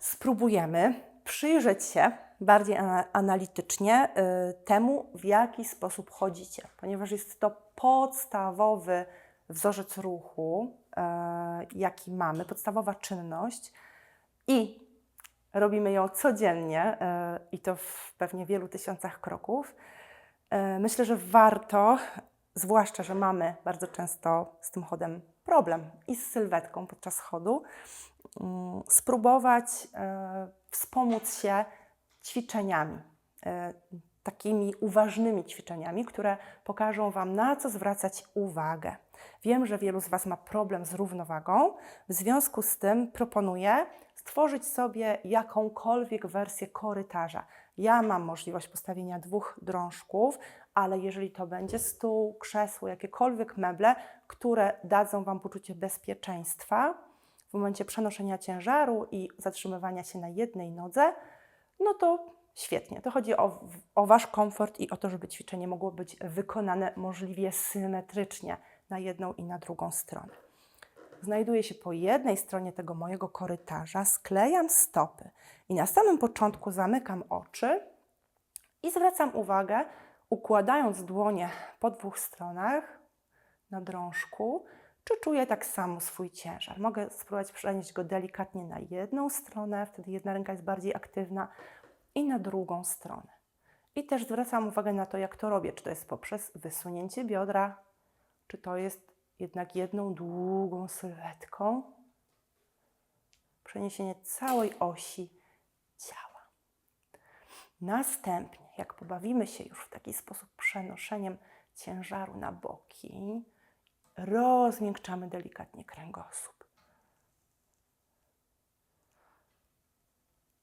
spróbujemy przyjrzeć się bardziej ana- analitycznie y, temu, w jaki sposób chodzicie, ponieważ jest to podstawowy wzorzec ruchu, y, jaki mamy, podstawowa czynność i robimy ją codziennie y, i to w pewnie wielu tysiącach kroków. Myślę, że warto, zwłaszcza, że mamy bardzo często z tym chodem problem i z sylwetką podczas chodu, spróbować e, wspomóc się ćwiczeniami, e, takimi uważnymi ćwiczeniami, które pokażą Wam, na co zwracać uwagę. Wiem, że wielu z Was ma problem z równowagą, w związku z tym proponuję stworzyć sobie jakąkolwiek wersję korytarza. Ja mam możliwość postawienia dwóch drążków, ale jeżeli to będzie stół, krzesło, jakiekolwiek meble, które dadzą Wam poczucie bezpieczeństwa, w momencie przenoszenia ciężaru i zatrzymywania się na jednej nodze, no to świetnie. To chodzi o, o Wasz komfort i o to, żeby ćwiczenie mogło być wykonane możliwie symetrycznie na jedną i na drugą stronę. Znajduję się po jednej stronie tego mojego korytarza, sklejam stopy i na samym początku zamykam oczy i zwracam uwagę, układając dłonie po dwóch stronach na drążku, czy czuję tak samo swój ciężar. Mogę spróbować przenieść go delikatnie na jedną stronę, wtedy jedna ręka jest bardziej aktywna, i na drugą stronę. I też zwracam uwagę na to, jak to robię. Czy to jest poprzez wysunięcie biodra, czy to jest jednak jedną długą sylwetką. Przeniesienie całej osi ciała. Następnie, jak pobawimy się już w taki sposób przenoszeniem ciężaru na boki, rozmiękczamy delikatnie kręgosłup.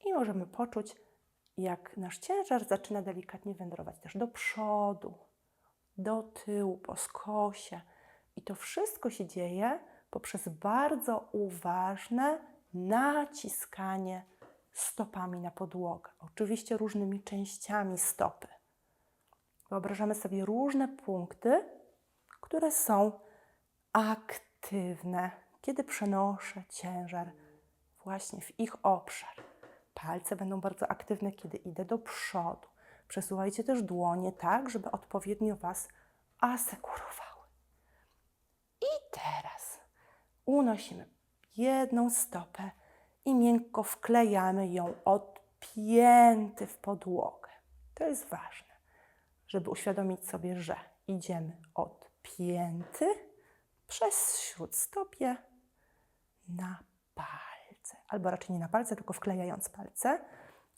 I możemy poczuć, jak nasz ciężar zaczyna delikatnie wędrować też do przodu, do tyłu, po skosie. I to wszystko się dzieje poprzez bardzo uważne naciskanie stopami na podłogę. Oczywiście różnymi częściami stopy. Wyobrażamy sobie różne punkty, które są aktywne, kiedy przenoszę ciężar właśnie w ich obszar. Palce będą bardzo aktywne, kiedy idę do przodu. Przesuwajcie też dłonie tak, żeby odpowiednio Was asekurowały. I teraz unosimy jedną stopę i miękko wklejamy ją od pięty w podłogę. To jest ważne, żeby uświadomić sobie, że idziemy od pięty przez śródstopie na palce, albo raczej nie na palce, tylko wklejając palce,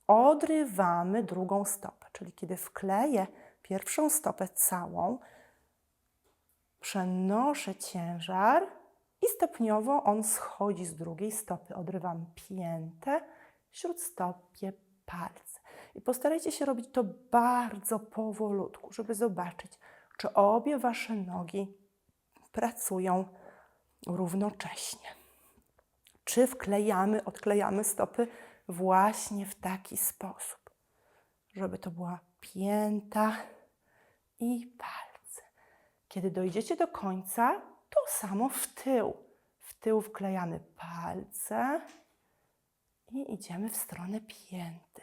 odrywamy drugą stopę. Czyli kiedy wkleję pierwszą stopę całą, przenoszę ciężar i stopniowo on schodzi z drugiej stopy. Odrywam piętę, śródstopie, palce. I postarajcie się robić to bardzo powolutku, żeby zobaczyć, czy obie wasze nogi pracują równocześnie. Czy wklejamy, odklejamy stopy właśnie w taki sposób, żeby to była pięta i palce. Kiedy dojdziecie do końca, to samo w tył. W tył wklejamy palce i idziemy w stronę pięty.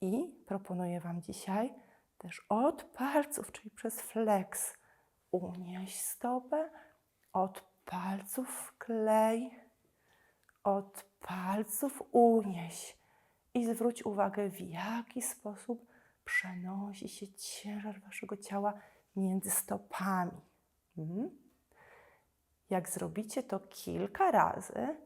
I proponuję Wam dzisiaj też od palców, czyli przez flex, unieść stopę, od palców wklej, od palców unieś i zwróć uwagę, w jaki sposób przenosi się ciężar Waszego ciała między stopami. Mhm. Jak zrobicie to kilka razy,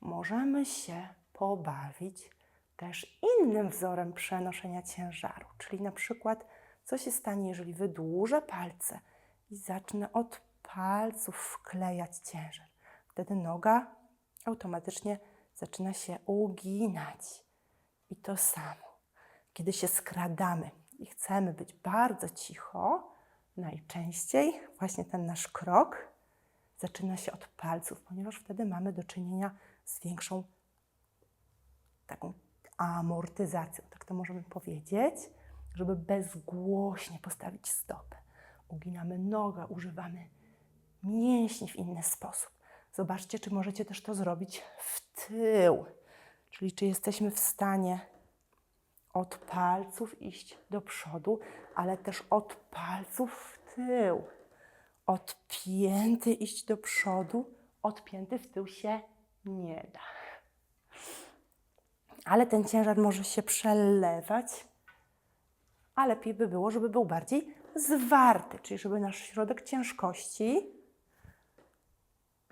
możemy się pobawić też innym wzorem przenoszenia ciężaru, czyli na przykład, co się stanie, jeżeli wydłużę palce i zacznę od palców wklejać ciężar. Wtedy noga automatycznie zaczyna się uginać. I to samo, kiedy się skradamy i chcemy być bardzo cicho, najczęściej właśnie ten nasz krok zaczyna się od palców, ponieważ wtedy mamy do czynienia z większą taką amortyzacją, tak to możemy powiedzieć, żeby bezgłośnie postawić stopę. Uginamy nogę, używamy mięśni w inny sposób. Zobaczcie, czy możecie też to zrobić w tył. Czyli czy jesteśmy w stanie od palców iść do przodu, ale też od palców w tył. Od pięty iść do przodu, od pięty w tył się nie da. Ale ten ciężar może się przelewać, a lepiej by było, żeby był bardziej zwarty, czyli żeby nasz środek ciężkości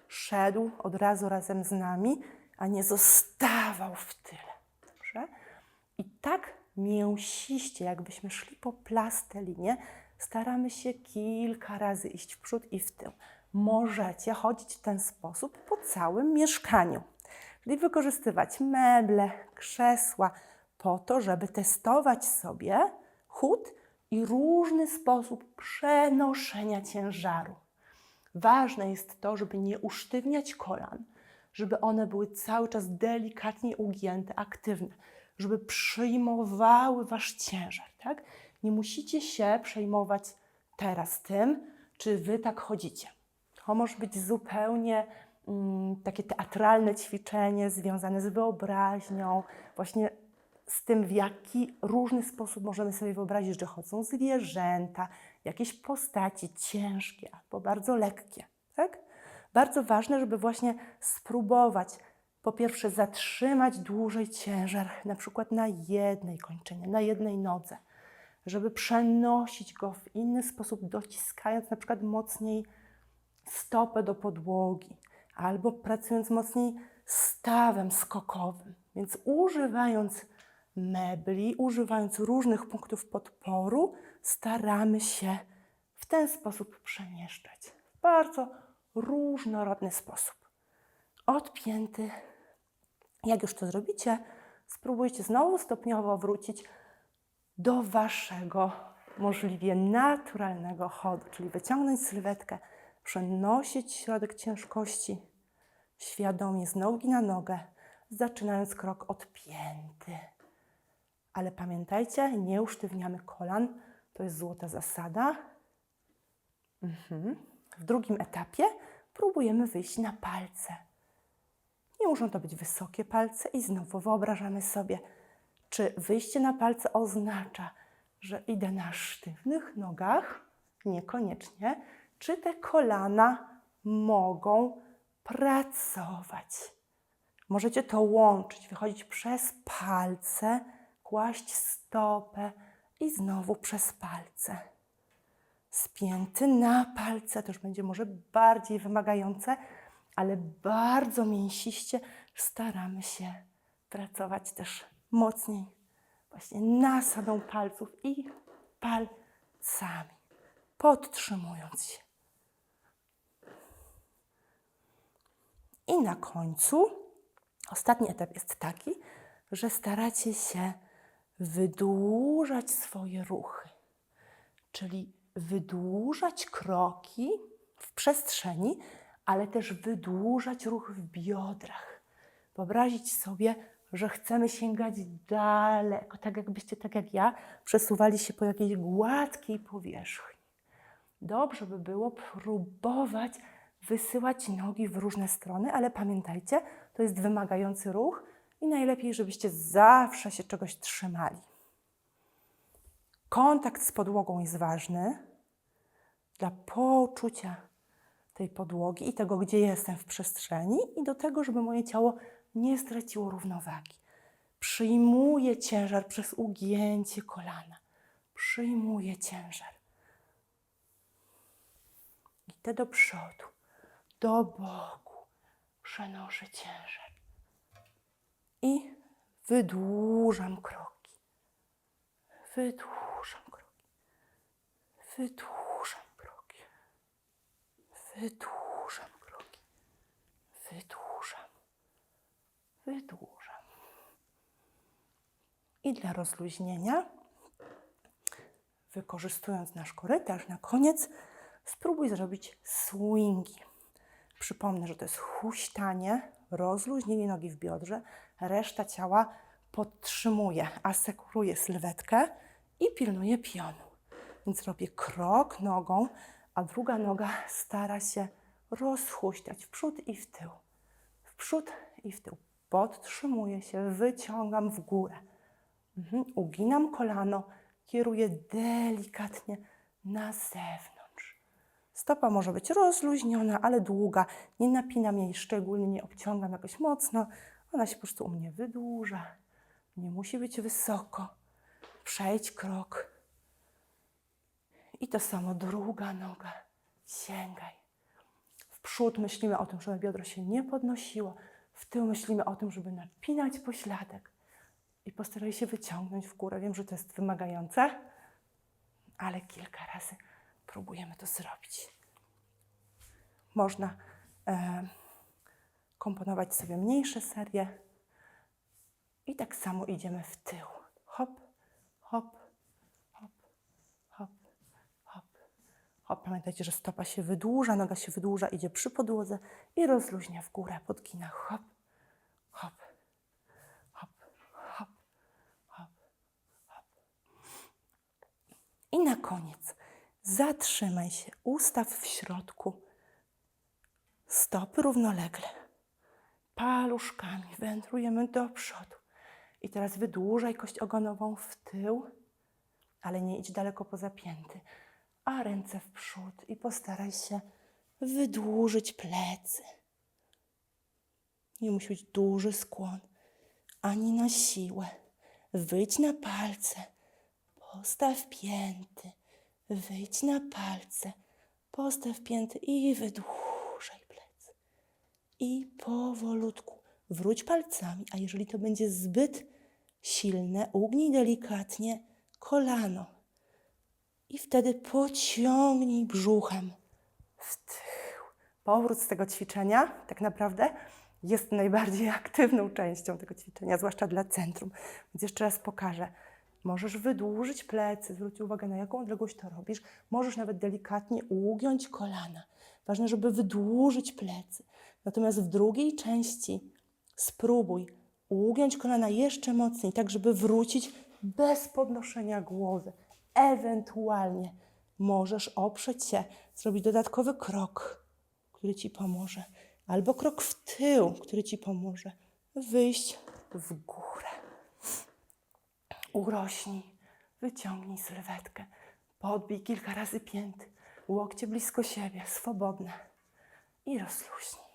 szedł od razu razem z nami, a nie zostawał w tyle. Dobrze? I tak mięsiście, jakbyśmy szli po plastelinie, staramy się kilka razy iść w przód i w tył. Możecie chodzić w ten sposób po całym mieszkaniu, czyli wykorzystywać meble, krzesła po to, żeby testować sobie chód i różny sposób przenoszenia ciężaru. Ważne jest to, żeby nie usztywniać kolan, żeby one były cały czas delikatnie ugięte, aktywne, żeby przyjmowały wasz ciężar, tak? Nie musicie się przejmować teraz tym, czy wy tak chodzicie. To może być zupełnie mm, takie teatralne ćwiczenie związane z wyobraźnią, właśnie z tym, w jaki różny sposób możemy sobie wyobrazić, że chodzą zwierzęta, jakieś postaci ciężkie albo bardzo lekkie. Tak? Bardzo ważne, żeby właśnie spróbować po pierwsze zatrzymać dłużej ciężar, na przykład na jednej kończynie, na jednej nodze, żeby przenosić go w inny sposób, dociskając na przykład mocniej stopę do podłogi albo pracując mocniej stawem skokowym. Więc używając mebli, używając różnych punktów podporu, staramy się w ten sposób przemieszczać. W bardzo różnorodny sposób. Odpięty. Jak już to zrobicie, spróbujcie znowu stopniowo wrócić do waszego możliwie naturalnego chodu, czyli wyciągnąć sylwetkę, przenosić środek ciężkości świadomie z nogi na nogę, zaczynając krok odpięty. Ale pamiętajcie, nie usztywniamy kolan, to jest złota zasada. Mhm. W drugim etapie próbujemy wyjść na palce. Nie muszą to być wysokie palce i znowu wyobrażamy sobie, czy wyjście na palce oznacza, że idę na sztywnych nogach? Niekoniecznie. Czy te kolana mogą pracować? Możecie to łączyć, wychodzić przez palce, kłaść stopę i znowu przez palce. Spięty na palce to już będzie może bardziej wymagające, ale bardzo mięsiście staramy się pracować też mocniej właśnie nasadą palców i palcami, podtrzymując się. I na końcu ostatni etap jest taki, że staracie się wydłużać swoje ruchy, czyli wydłużać kroki w przestrzeni, ale też wydłużać ruch w biodrach. Wyobrazić sobie, że chcemy sięgać daleko, tak jakbyście, tak jak ja, przesuwali się po jakiejś gładkiej powierzchni. Dobrze by było próbować wysyłać nogi w różne strony, ale pamiętajcie, to jest wymagający ruch i najlepiej, żebyście zawsze się czegoś trzymali. Kontakt z podłogą jest ważny dla poczucia tej podłogi i tego, gdzie jestem w przestrzeni, i do tego, żeby moje ciało nie straciło równowagi. Przyjmuję ciężar przez ugięcie kolana. Przyjmuję ciężar. Idę do przodu, do boku. Przenoszę ciężar. I wydłużam kroki. Wydłużam kroki. Wydłużam kroki. Wydłużam kroki. Wydłużam. Wydłużam. I dla rozluźnienia, wykorzystując nasz korytarz, na koniec spróbuj zrobić swingi. Przypomnę, że to jest huśtanie, rozluźnienie nogi w biodrze, reszta ciała podtrzymuje, asekuruje sylwetkę i pilnuje pionu. Więc robię krok nogą, a druga noga stara się rozhuśtać w przód i w tył. W przód i w tył. podtrzymuję się, wyciągam w górę. Mhm. Uginam kolano, kieruję delikatnie na zewnątrz. Stopa może być rozluźniona, ale długa. Nie napinam jej szczególnie, nie obciągam jakoś mocno. Ona się po prostu u mnie wydłuża. Nie musi być wysoko. Przejdź krok. I to samo druga noga. Sięgaj. W przód myślimy o tym, żeby biodro się nie podnosiło. W tył myślimy o tym, żeby napinać pośladek. I postaraj się wyciągnąć w górę. Wiem, że to jest wymagające, ale kilka razy próbujemy to zrobić. Można e, komponować sobie mniejsze serie. I tak samo idziemy w tył. Hop, hop, hop, hop, hop, hop. Pamiętajcie, że stopa się wydłuża, noga się wydłuża, idzie przy podłodze i rozluźnia w górę, podgina. Hop, hop, hop, hop, hop, hop. I na koniec zatrzymaj się, ustaw w środku stopy równolegle. Paluszkami wędrujemy do przodu. I teraz wydłużaj kość ogonową w tył, ale nie idź daleko poza pięty, a ręce w przód i postaraj się wydłużyć plecy. Nie musi być duży skłon, ani na siłę. Wyjdź na palce, postaw pięty, wyjdź na palce, postaw pięty i plecy. I powolutku wróć palcami, a jeżeli to będzie zbyt silne, ugnij delikatnie kolano. I wtedy pociągnij brzuchem w tył. Powrót z tego ćwiczenia tak naprawdę jest najbardziej aktywną częścią tego ćwiczenia, zwłaszcza dla centrum. Więc jeszcze raz pokażę. Możesz wydłużyć plecy, zwróć uwagę na jaką odległość to robisz. Możesz nawet delikatnie ugiąć kolana. Ważne, żeby wydłużyć plecy. Natomiast w drugiej części spróbuj ugiąć kolana jeszcze mocniej, tak żeby wrócić bez podnoszenia głowy. Ewentualnie możesz oprzeć się, zrobić dodatkowy krok, który ci pomoże, albo krok w tył, który ci pomoże. Wyjść w górę. Urośnij, wyciągnij sylwetkę, podbij kilka razy pięty, łokcie blisko siebie, swobodne i rozluźnij.